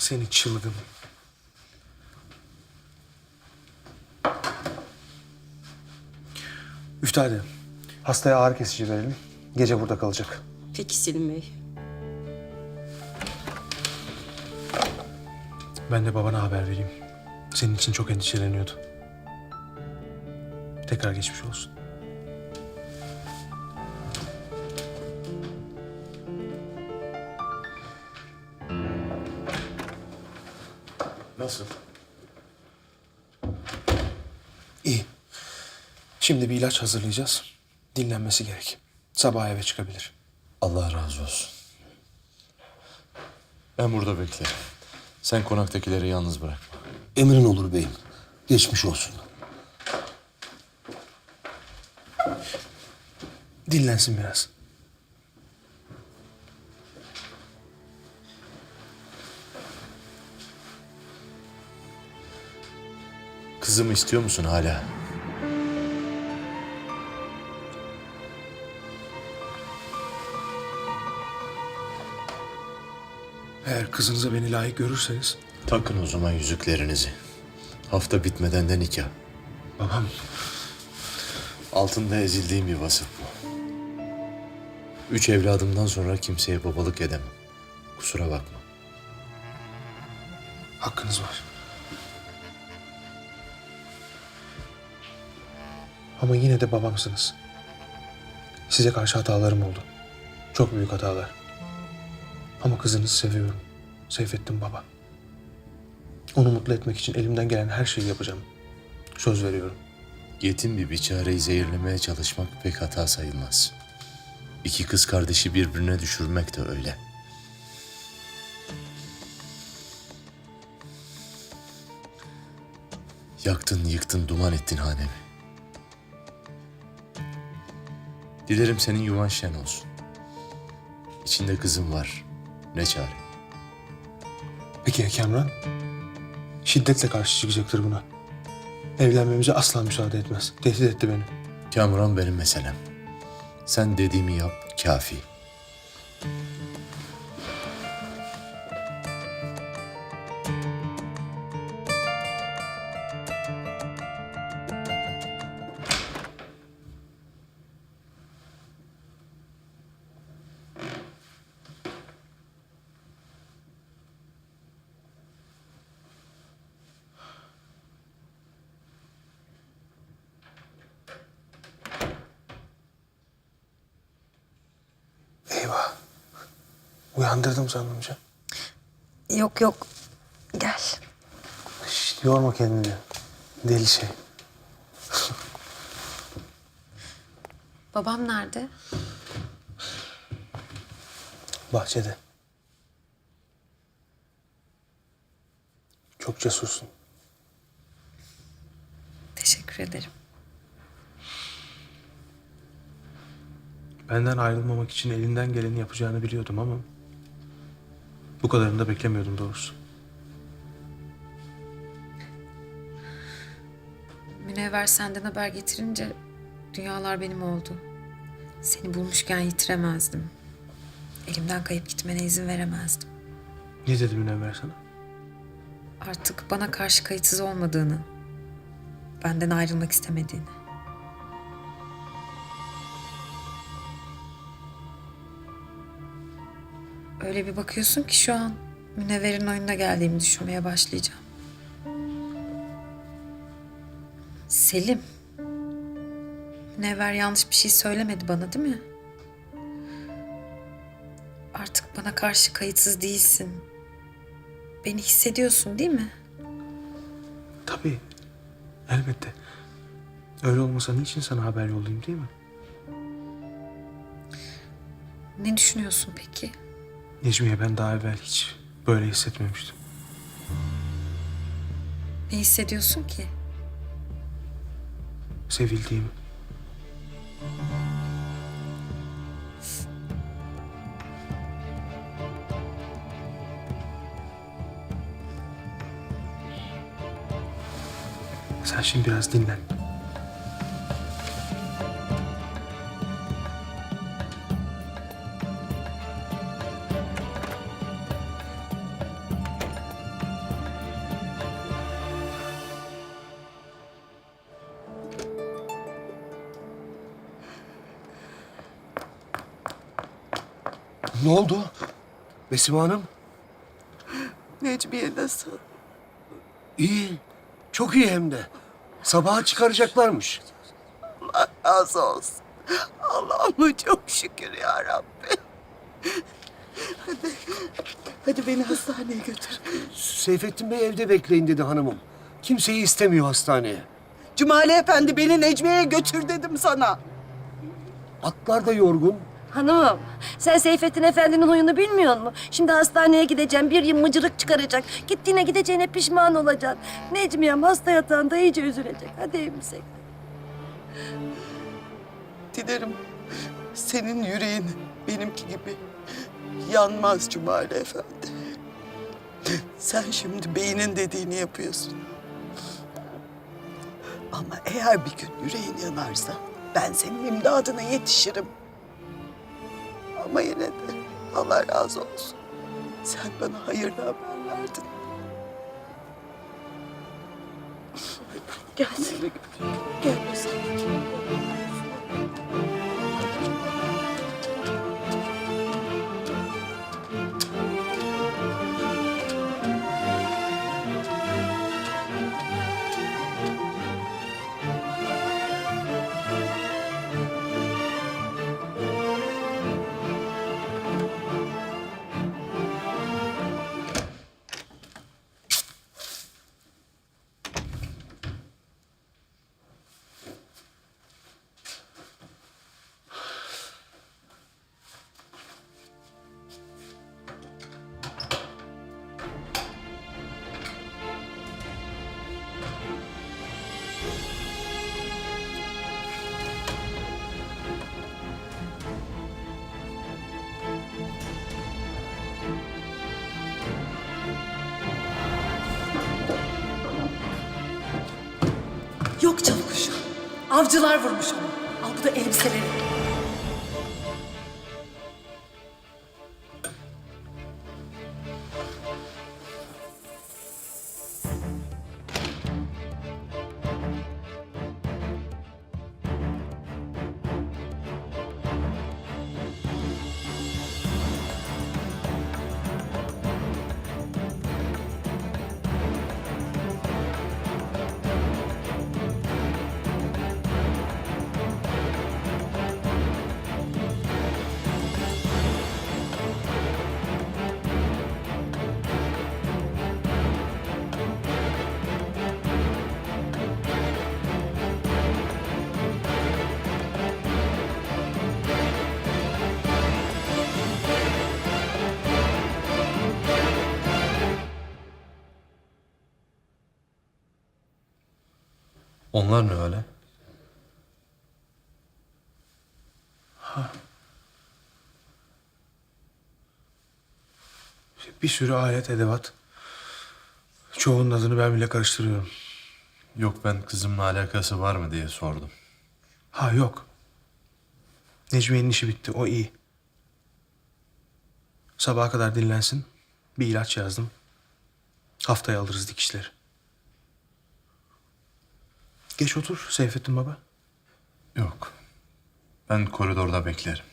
Seni çılgın. Üftade, hastaya ağrı kesici verelim. Gece burada kalacak. Peki Selim Bey. Ben de babana haber vereyim. Senin için çok endişeleniyordu. Tekrar geçmiş olsun. Nasıl? İyi. Şimdi bir ilaç hazırlayacağız. Dinlenmesi gerek. Sabah eve çıkabilir. Allah razı olsun. Ben burada beklerim. Sen konaktakileri yalnız bırakma. Emrin olur beyim. Geçmiş olsun. Dinlensin biraz. Kızımı istiyor musun hala? Eğer kızınıza beni layık görürseniz... Takın o zaman yüzüklerinizi. Hafta bitmeden de nikah. Babam Altında ezildiğim bir vasıf bu. Üç evladımdan sonra kimseye babalık edemem. Kusura bakma. hakkınız var. Ama yine de babamsınız. Size karşı hatalarım oldu. Çok büyük hatalar. Ama kızınızı seviyorum. Seyfettin baba. Onu mutlu etmek için elimden gelen her şeyi yapacağım. Söz veriyorum. Yetim bir biçareyi zehirlemeye çalışmak pek hata sayılmaz. İki kız kardeşi birbirine düşürmek de öyle. Yaktın, yıktın, duman ettin hanemi. Dilerim senin yuvan şen olsun. İçinde kızım var. Ne çare. Peki ya Kemran? Şiddetle karşı çıkacaktır buna. Evlenmemize asla müsaade etmez. Tehdit etti beni. Kamuran benim meselem. Sen dediğimi yap, kafi. Uyandırdım sandım canım. Yok yok. Gel. Şişt, yorma kendini. Deli şey. Babam nerede? Bahçede. Çok cesursun. Teşekkür ederim. Benden ayrılmamak için elinden geleni yapacağını biliyordum ama... ...bu kadarını da beklemiyordum doğrusu. Münevver senden haber getirince dünyalar benim oldu. Seni bulmuşken yitiremezdim. Elimden kayıp gitmene izin veremezdim. Ne dedi Münevver sana? Artık bana karşı kayıtsız olmadığını, benden ayrılmak istemediğini. Öyle bir bakıyorsun ki şu an Münevver'in oyununa geldiğimi düşünmeye başlayacağım. Selim. Münevver yanlış bir şey söylemedi bana değil mi? Artık bana karşı kayıtsız değilsin. Beni hissediyorsun değil mi? Tabii. Elbette. Öyle olmasa niçin sana haber yollayayım değil mi? Ne düşünüyorsun peki? Necmiye ben daha evvel hiç böyle hissetmemiştim. Ne hissediyorsun ki? Sevildiğimi. Sen şimdi biraz dinlen. Ne oldu? Besime Hanım? Necmiye nasıl? İyi. Çok iyi hem de. Sabaha çıkaracaklarmış. Allah razı olsun. Allah'ıma çok şükür ya Rabbi. Hadi, hadi beni hastaneye götür. Seyfettin Bey evde bekleyin dedi hanımım. Kimseyi istemiyor hastaneye. Cumali Efendi beni Necmiye'ye götür dedim sana. Atlar da yorgun. Hanımım, sen Seyfettin Efendi'nin huyunu bilmiyor musun? Şimdi hastaneye gideceğim, bir yıl mıcırık çıkaracak. Gittiğine gideceğine pişman olacaksın. Necmiyem hasta yatağında iyice üzülecek. Hadi evimize. Dilerim senin yüreğin benimki gibi yanmaz Cumali Efendi. Sen şimdi beynin dediğini yapıyorsun. Ama eğer bir gün yüreğin yanarsa ben senin imdadına yetişirim. Ama yine de Allah razı olsun. Sen bana hayırlı haber verdin. Gel seni götür. Gel seni. Avcılar vurmuş onu. Al bu da elbiseleri. Onlar ne öyle? Bir sürü alet, edevat. Çoğunun adını ben bile karıştırıyorum. Yok ben kızımla alakası var mı diye sordum. Ha yok. Necmiye'nin işi bitti. O iyi. Sabaha kadar dinlensin. Bir ilaç yazdım. Haftaya alırız dikişleri. Geç otur Seyfettin baba. Yok. Ben koridorda beklerim.